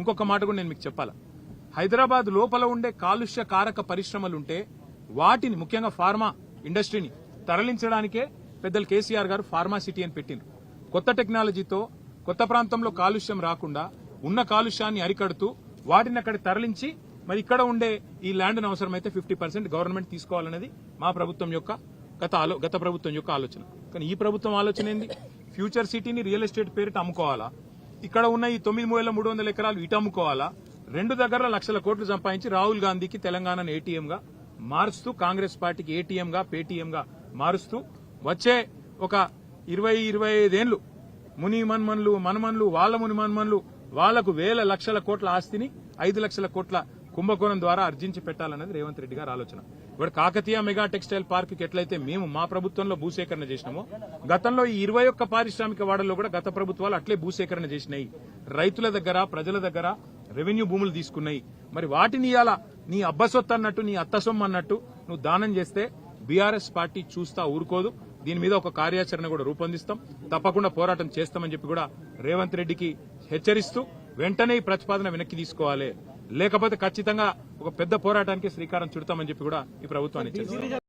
ఇంకొక మాట కూడా నేను మీకు చెప్పాలా? హైదరాబాద్ లోపల ఉండే కాలుష్య కారక పరిశ్రమలుంటే వాటిని ముఖ్యంగా ఫార్మా ఇండస్ట్రీని తరలించడానికే పెద్దలు కేసీఆర్ గారు ఫార్మా సిటీ అని పెట్టిండ్రు. కొత్త టెక్నాలజీతో కొత్త ప్రాంతంలో కాలుష్యం రాకుండా ఉన్న కాలుష్యాన్ని అరికడుతూ వాటిని అక్కడ తరలించి మరి ఇక్కడ ఉండే ఈ ల్యాండ్ అవసరమైతే ఫిఫ్టీ పర్సెంట్ గవర్నమెంట్ తీసుకోవాలనేది మా ప్రభుత్వం యొక్క గత ఆలో గత ప్రభుత్వం యొక్క ఆలోచన. కానీ ఈ ప్రభుత్వం ఆలోచన ఏంది? ఫ్యూచర్ సిటీని రియల్ ఎస్టేట్ పేరిట అమ్ముకోవాలా? ఇక్కడ ఉన్న ఈ తొమ్మిది వేల మూడు వందల ఎకరాలు ఇటు అమ్ముకోవాలా? రెండు దగ్గర లక్షల కోట్లు సంపాదించి రాహుల్ గాంధీకి తెలంగాణను ఏటీఎంగా మారుస్తూ కాంగ్రెస్ పార్టీకి ఏటీఎంగా పేటీఎంగా మారుస్తూ వచ్చే ఒక ఇరవై ఇరవై ఐదేళ్ళు ముని మన్మన్లు మనమన్లు వాళ్ళ ముని మన్మన్లు వాళ్ళకు వేల లక్షల కోట్ల ఆస్తిని ఐదు లక్షల కోట్ల కుంభకోణం ద్వారా అర్జించి పెట్టాలన్నది రేవంత్ రెడ్డి గారి ఆలోచన. ఇప్పుడు కాకతీయ మెగా టెక్స్టైల్ పార్క్కి ఎట్లయితే మేము మా ప్రభుత్వంలో భూసేకరణ చేసినామో గతంలో ఈ ఇరవై ఒక్క పారిశ్రామిక వాడల్లో కూడా గత ప్రభుత్వాలు అట్లే భూసేకరణ చేసినాయి. రైతుల దగ్గర ప్రజల దగ్గర రెవెన్యూ భూములు తీసుకున్నాయి. మరి వాటిని ఇవాళ నీ అబ్బసొత్తు అన్నట్టు నీ అత్తసొమ్మ అన్నట్టు నువ్వు దానం చేస్తే బీఆర్ఎస్ పార్టీ చూస్తా ఊరుకోదు. దీని మీద ఒక కార్యాచరణ కూడా రూపొందిస్తాం. తప్పకుండా పోరాటం చేస్తామని చెప్పి కూడా రేవంత్ రెడ్డికి హెచ్చరిస్తూ వెంటనే ఈ ప్రతిపాదన వెనక్కి తీసుకోవాలి. లేకపోతే ఖచ్చితంగా ఒక పెద్ద పోరాటానికి శ్రీకారం చుడతామని చెప్పి కూడా ఈ ప్రభుత్వాన్ని